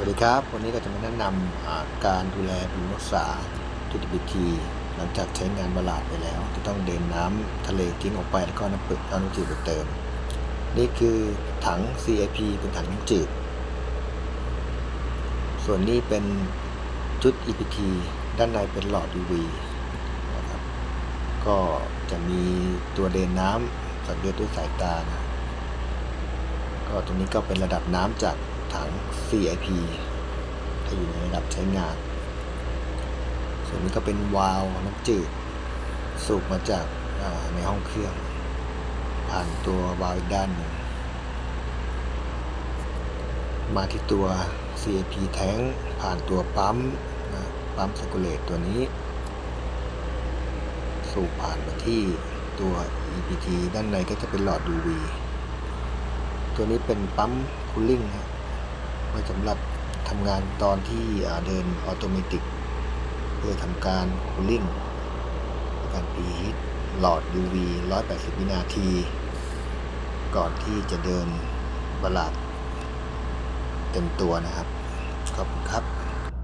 วัสดีครับ วันนี้ก็จะมาแนะนำการดูแลบำรุงรักษาทุกวิธีหลังจากใช้งานบลาดไปแล้ว จะต้องเดินน้ำทะเลทิ้งออกไปแล้วก็น้ำปึกเอาน้ำจืดไปเติม นี่คือถัง CIP เป็นถังน้ำจืด ส่วนนี้เป็นชุด EPT ด้านในเป็นหลอด UV นะครับก็จะมีตัวเดินน้ำสังเกตด้วยสายตานะก็ตรงนี้ก็เป็นระดับน้ำจาก ถัง CIP ถ้าอยู่ในระดับใช้งาน ส่วนนี้ก็เป็นวาล์วน้ำจืด สูบมาจากในห้องเครื่อง ผ่านตัววาล์วอีกด้านหนึ่ง มาที่ตัว CIP แท้งผ่านตัวปั๊มนะปั๊มสกุเลตตัวนี้ สูบผ่านมาที่ตัว EPT ด้านในก็จะเป็นหลอด UV ตัวนี้เป็นปั๊มคูลลิ่งฮะไว้สำหรับทำงานตอนที่เดินออโตเมติกเพื่อทำการคูลลิ่งการปีฮิตหลอด UV 180 วินาที ก่อนที่จะเดินบลาดเต็มตัวนะครับ ขอบคุณครับ